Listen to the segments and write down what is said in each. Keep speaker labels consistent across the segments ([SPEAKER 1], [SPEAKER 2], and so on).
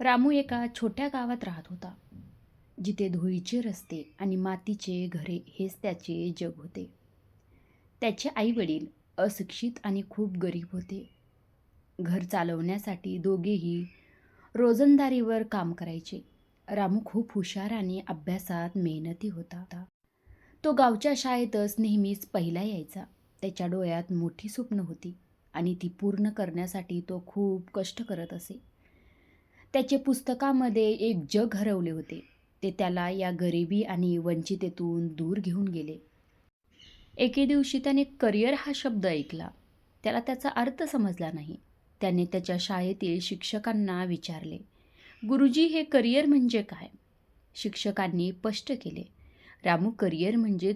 [SPEAKER 1] रामू एका छोट्या गावात राहत होता. जिथे धुळीचे रस्ते आणि मातीचे घरे हेच त्याचे जग होते. त्याचे आईवडील अशिक्षित आणि खूप गरीब होते. घर चालवण्यासाठी दोघेही रोजंदारीवर काम करायचे. रामू खूप हुशार आणि अभ्यासात मेहनती होता तो गावच्या शाळेतच नेहमीच पहिला यायचा. त्याच्या डोळ्यात मोठी स्वप्न होती आणि ती पूर्ण करण्यासाठी तो खूप कष्ट करत असे. त्याचे पुस्तकामध्ये एक जग हरवले होते. ते त्याला या गरिबी आणि वंचितेतून दूर घेऊन गेले. एके दिवशी त्याने करिअर हा शब्द ऐकला. त्याला त्याचा अर्थ समजला नाही. त्याने त्याच्या शाळेतील शिक्षकांना विचारले गुरुजी हे करिअर म्हणजे काय? शिक्षकांनी स्पष्ट केले रामू करिअर म्हणजे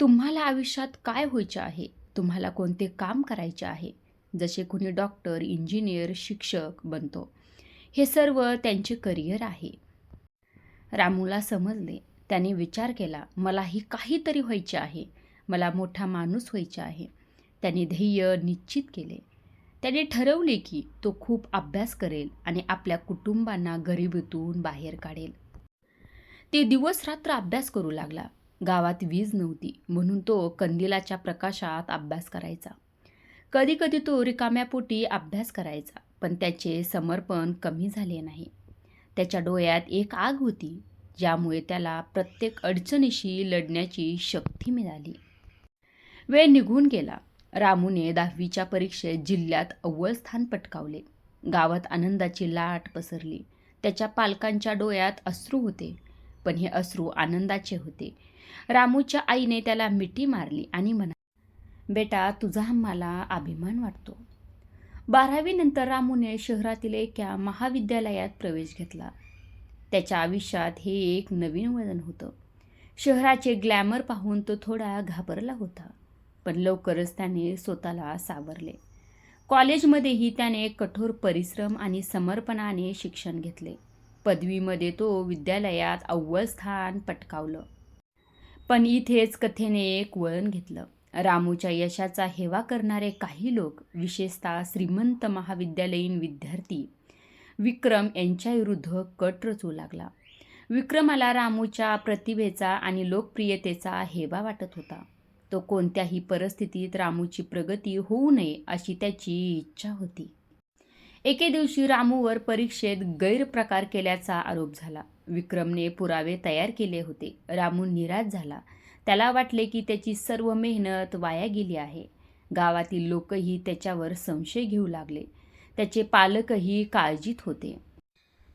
[SPEAKER 1] तुम्हाला आयुष्यात काय व्हायचे आहे? तुम्हाला कोणते काम करायचे आहे? जसे कोणी डॉक्टर इंजिनियर शिक्षक बनतो. हे सर्व त्यांचे करिअर आहे. रामूला समजले. त्याने विचार केला मलाही काहीतरी व्हायचे आहे. मला मोठा माणूस व्हायचा आहे. त्याने ध्येय निश्चित केले. त्याने ठरवले की तो खूप अभ्यास करेल आणि आपल्या कुटुंबांना गरिबीतून बाहेर काढेल. ते दिवस रात्र अभ्यास करू लागला. गावात वीज नव्हती म्हणून तो कंदिलाच्या प्रकाशात अभ्यास करायचा. कधीकधी तो रिकाम्यापोटी अभ्यास करायचा. पण त्याचे समर्पण कमी झाले नाही. त्याच्या डोळ्यात एक आग होती ज्यामुळे त्याला प्रत्येक अडचणीशी लढण्याची शक्ती मिळाली. वेळ निघून गेला. रामूने दहावीच्या परीक्षेत जिल्ह्यात अव्वल स्थान पटकावले. गावात आनंदाची लाट पसरली. त्याच्या पालकांच्या डोळ्यात अश्रू होते पण हे अश्रू आनंदाचे होते. रामूच्या आईने त्याला मिठी मारली आणि म्हणा बेटा तुझा मला अभिमान वाटतो. बारावीनंतर रामूने शहरातील एका महाविद्यालयात प्रवेश घेतला. त्याच्या आयुष्यात हे एक नवीन वळण होतं. शहराचे ग्लॅमर पाहून तो थोडा घाबरला होता पण लवकरच त्याने स्वतःला सावरले. कॉलेजमध्येही त्याने कठोर परिश्रम आणि समर्पणाने शिक्षण घेतले. पदवीमध्ये तो विद्यालयात अव्वल स्थान पटकावलं. पण इथेच कथेने एक वळण घेतलं. रामूच्या यशाचा हेवा करणारे काही लोक विशेषतः श्रीमंत महाविद्यालयीन विद्यार्थी विक्रम यांच्याविरुद्ध कट रचू लागला. विक्रमाला रामूच्या प्रतिभेचा आणि लोकप्रियतेचा हेवा वाटत होता. तो कोणत्याही परिस्थितीत रामूची प्रगती होऊ नये अशी त्याची इच्छा होती. एके दिवशी रामूवर परीक्षेत गैरप्रकार केल्याचा आरोप झाला. विक्रमने पुरावे तयार केले होते. रामू निराश झाला. त्याला वाटले की त्याची सर्व मेहनत वाया गेली आहे. गावातील लोकही त्याच्यावर संशय घेऊ लागले. त्याचे पालकही काळजीत होते.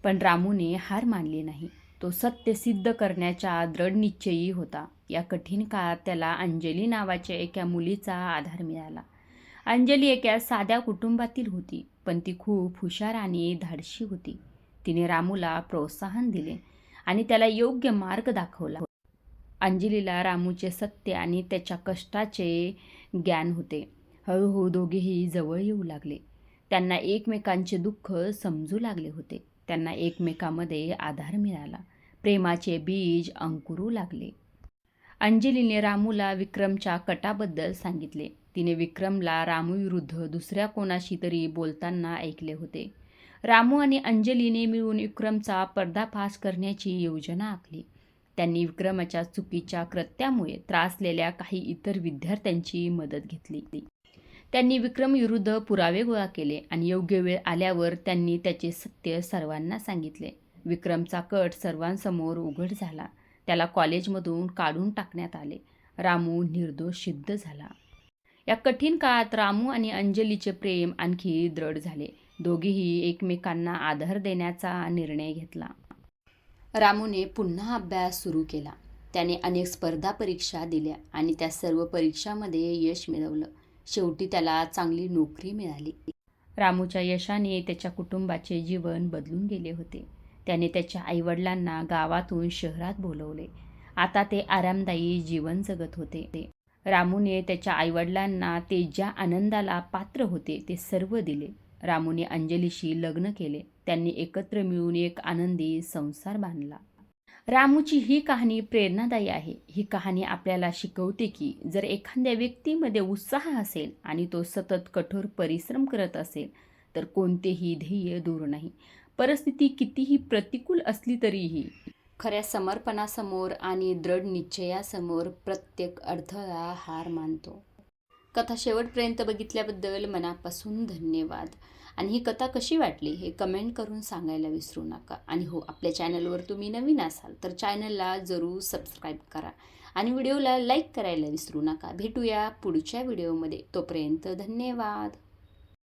[SPEAKER 1] पण रामूने हार मानली नाही. तो सत्य सिद्ध करण्याच्या दृढ निश्चयी होता. या कठीण काळात त्याला अंजली नावाच्या एका मुलीचा आधार मिळाला. अंजली एका साध्या कुटुंबातील होती पण ती खूप हुशार आणि धाडशी होती. तिने रामूला प्रोत्साहन दिले आणि त्याला योग्य मार्ग दाखवला. अंजलीला रामूचे सत्य आणि त्याच्या कष्टाचे ज्ञान होते. हळूहळू दोघेही जवळ येऊ लागले. त्यांना एकमेकांचे दुःख समजू लागले होते. त्यांना एकमेकामध्ये आधार मिळाला. प्रेमाचे बीज अंकुरू लागले. अंजलीने रामूला विक्रमच्या कटाबद्दल सांगितले. तिने विक्रमला रामूविरुद्ध दुसऱ्या कोणाशी तरी बोलताना ऐकले होते. रामू आणि अंजलीने मिळून विक्रमचा पर्दाफाश करण्याची योजना आखली. त्यांनी विक्रमाच्या चुकीच्या कृत्यामुळे त्रासलेल्या काही इतर विद्यार्थ्यांची मदत घेतली त्यांनी विक्रमविरुद्ध पुरावे गोळा केले आणि योग्य वेळ आल्यावर त्यांनी त्याचे सत्य सर्वांना सांगितले. विक्रमचा कट सर्वांसमोर उघड झाला. त्याला कॉलेजमधून काढून टाकण्यात आले. रामू निर्दोष सिद्ध झाला. या कठीण काळात रामू आणि अंजलीचे प्रेम आणखी दृढ झाले. दोघेही एकमेकांना आधार देण्याचा निर्णय घेतला. रामूने पुन्हा अभ्यास सुरू केला. त्याने अनेक स्पर्धा परीक्षा दिल्या आणि त्या सर्व परीक्षामध्ये यश मिळवलं. शेवटी त्याला चांगली नोकरी मिळाली. रामूच्या यशाने त्याच्या कुटुंबाचे जीवन बदलून गेले होते. त्याने त्याच्या आईवडिलांना गावातून शहरात बोलवले. आता ते आरामदायी जीवन जगत होते. रामूने त्याच्या आईवडिलांना ते ज्या आनंदाला पात्र होते ते सर्व दिले. रामूने अंजलीशी लग्न केले. त्यांनी एकत्र मिळून एक आनंदी संसार बांधला. रामूची ही कहाणी प्रेरणादायी आहे. ही कहाणी आपल्याला शिकवते की जर एखाद्या व्यक्तीमध्ये उत्साह असेल आणि तो सतत कठोर परिश्रम करत असेल तर कोणतेही ध्येय दूर नाही. परिस्थिती कितीही प्रतिकूल असली तरीही खऱ्या समर्पणासमोर आणि दृढ निश्चयासमोर प्रत्येक अडथळा हार मानतो. कथा शेवटपर्यंत बघितल्याबद्दल मनापासून धन्यवाद. आणि ही कथा कशी वाटली हे कमेंट करून सांगायला विसरू नका. आणि हो आपल्या चॅनलवर तुम्ही नवीन असाल तर चॅनलला जरूर सबस्क्राईब करा. आणि व्हिडिओला लाईक करायला विसरू नका. भेटूया पुढच्या व्हिडिओमध्ये तोपर्यंत धन्यवाद.